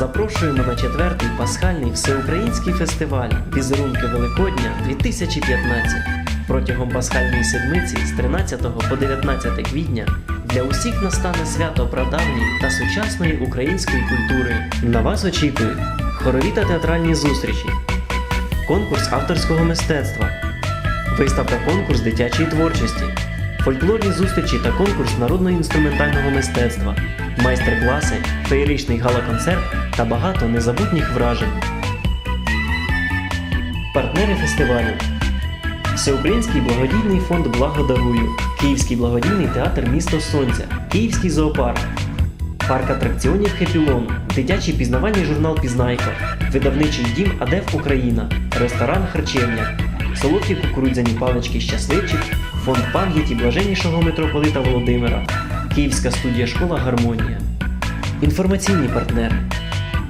Запрошуємо на четвертий пасхальний всеукраїнський фестиваль Візерунки Великодня 2015. Протягом пасхальної седмиці з 13 по 19 квітня для усіх настане свято прадавньої та сучасної української культури. На вас очікують хорові та театральні зустрічі, конкурс авторського мистецтва, виставка конкурс дитячої творчості, фольклорні зустрічі та конкурс народно-інструментального мистецтва, майстер-класи, феєричний гала-концерт та багато незабутніх вражень. Партнери фестивалю Всеукраїнський благодійний фонд Благодарую, Київський благодійний театр Місто Сонця, Київський зоопарк, парк атракціонів Хепілон, дитячий пізнавальний журнал Пізнайко, видавничий дім Адев Україна, ресторан Харчевня, солодкі кукурудзяні палички Щасливчик, фонд пам'яті блаженнішого митрополита Володимира, Київська студія школа Гармонія. Інформаційні партнери.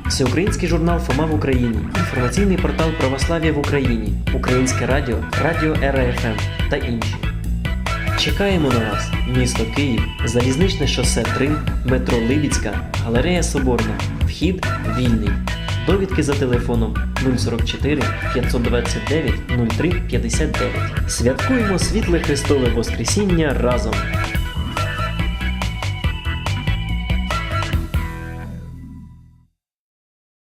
Всеукраїнський журнал Фома в Україні, інформаційний портал Православ'я в Україні, Українське радіо, Радіо РФМ та інші. Чекаємо на вас, місто Київ, залізничне шосе 3, метро Либіцька, галерея Соборна, вхід вільний. Довідки за телефоном 044 529 03 59. Святкуємо світле Христове Воскресіння разом!